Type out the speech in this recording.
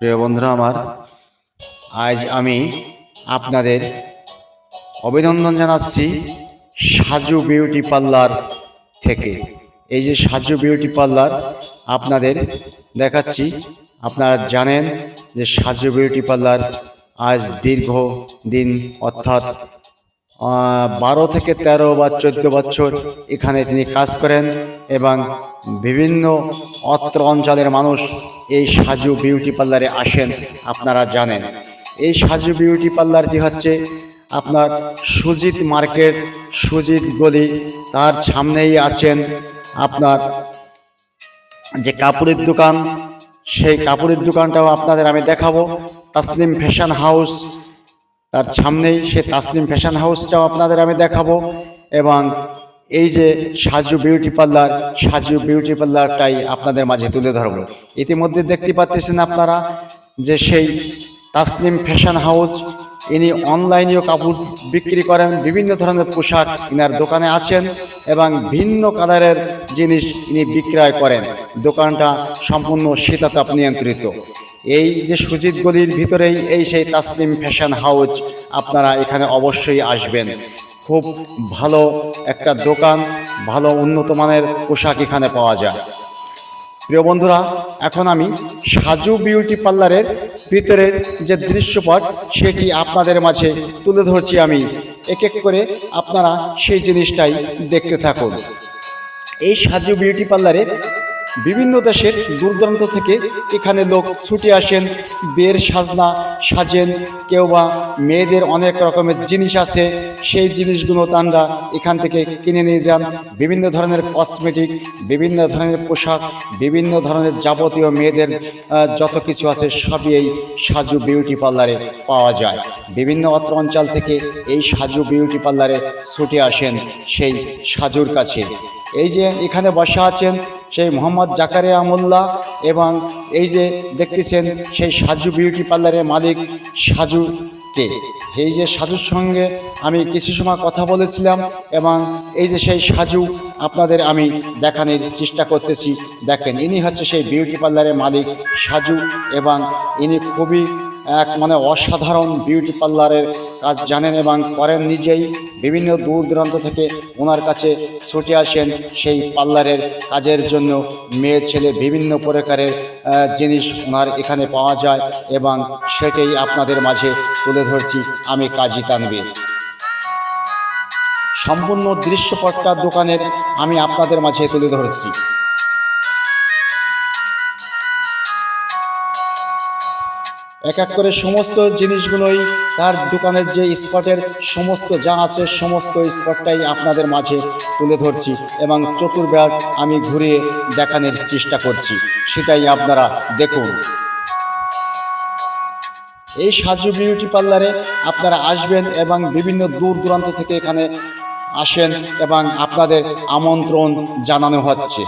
প্রিয় বন্ধুরা আমার, আজ আমি আপনাদের অভিনন্দন জানাচ্ছি সাজু বিউটি পার্লার থেকে। এই যে সাজু বিউটি পার্লার আপনাদের দেখাচ্ছি, আপনারা জানেন যে সাজু বিউটি পার্লার আজ দীর্ঘ দিন, অর্থাৎ বারো থেকে তেরো বা চোদ্দ বছর এখানে তিনি কাজ করেন এবং বিভিন্ন অত্র অঞ্চলের মানুষ এই সাজু বিউটি পার্লারে আসেন, আপনারা জানেন। এই সাজু বিউটি পার্লারটি হচ্ছে আপনার সুজিত মার্কেট, সুজিত গলি, তার সামনেই আছেন আপনার যে কাপড়ের দোকান, সেই কাপড়ের দোকানটাও আপনাদের আমি দেখাবো। তাসলিম ফ্যাশন হাউস, তার সামনেই সে তাসলিম ফ্যাশন হাউসটাও আপনাদের আমি দেখাবো। এবং এই যে Saju beauty parlour Saju beauty পার্লারটাই আপনাদের মাঝে তুলে ধরবো। ইতিমধ্যে দেখতে পাচ্ছেন আপনারা যে সেই তাসলিম ফ্যাশন হাউস ইনি অনলাইনেও কাপড় বিক্রি করেন, বিভিন্ন ধরনের পোশাক ইনার দোকানে আছেন এবং ভিন্ন কালারের জিনিস ইনি বিক্রয় করেন। দোকানটা সম্পূর্ণ শীতাতাপ নিয়ন্ত্রিত। এই যে সুজিত গলির ভিতরেই এই সেই তাসলিম ফ্যাশন হাউস আপনারা এখানে অবশ্যই আসবেন। খুব ভালো একটা দোকান, ভালো উন্নত মানের পোশাক এখানে পাওয়া যায়। প্রিয় বন্ধুরা, এখন আমি সাজু বিউটি পার্লারের ভিতরের যে দৃশ্যপট, সেটি আপনাদের মাঝে তুলে ধরছি আমি। এক এক করে আপনারা সেই জিনিসটাই দেখতে থাকুন। এই সাজু বিউটি পার্লারে বিভিন্ন দেশের দূর দূরান্ত থেকে এখানে লোক ছুটে আসেন, বিয়ের সাজনা সাজেন, কেউ বা মেয়েদের অনেক রকমের জিনিস আছে, সেই জিনিসগুলো তারা এখান থেকে কিনে নিয়ে যান। বিভিন্ন ধরনের কসমেটিক বিভিন্ন ধরনের পোশাক, বিভিন্ন ধরনের যাবতীয় মেয়েদের যত কিছু আছে সবই এই সাজু বিউটি পার্লারে পাওয়া যায়। বিভিন্ন অত্র অঞ্চল থেকে এই সাজু বিউটি পার্লারে ছুটে আসেন সেই সাজুর কাছে। এই যে এখানে বসা আছেন সেই মোহাম্মদ জাকারিয়া মোল্লা এবং এই যে দেখতেছেন সেই সাজু বিউটি পার্লারের মালিক সাজুকে এই যে সাজুর সঙ্গে আমি কিছু সময় কথা বলেছিলাম এবং এই যে সেই সাজু আপনাদের আমি দেখানোর চেষ্টা করতেছি। দেখেন, ইনি হচ্ছে সেই বিউটি পার্লারের মালিক সাজু এবং ইনি খুবই এক মানে অসাধারণ বিউটি পার্লারের কাজ জানেন এবং করেন নিজেই। বিভিন্ন দূর দূরান্ত থেকে ওনার কাছে ছুটে আসেন সেই পার্লারের কাজের জন্য। মেয়ে, ছেলে বিভিন্ন প্রকারের জিনিস ওনার এখানে পাওয়া যায় এবং সেটাই আপনাদের মাঝে তুলে ধরছি আমি কাজী তানবীর সম্পূর্ণ দৃশ্যপটটা দোকানের আমি আপনাদের মাঝে তুলে ধরছি। এক এক করে সমস্ত জিনিসগুলোই তার দোকানের যে স্পটের সমস্ত যা আছে, সমস্ত স্পটটাই আপনাদের মাঝে তুলে ধরছি এবং চতুর্ব্যাগ আমি ঘুরিয়ে দেখানোর চেষ্টা করছি। সেটাই আপনারা দেখুন। এই সাজু বিউটি পার্লারে আপনারা আসবেন এবং বিভিন্ন দূর দূরান্ত থেকে এখানে আসেন এবং আপনাদের আমন্ত্রণ জানানো হচ্ছে।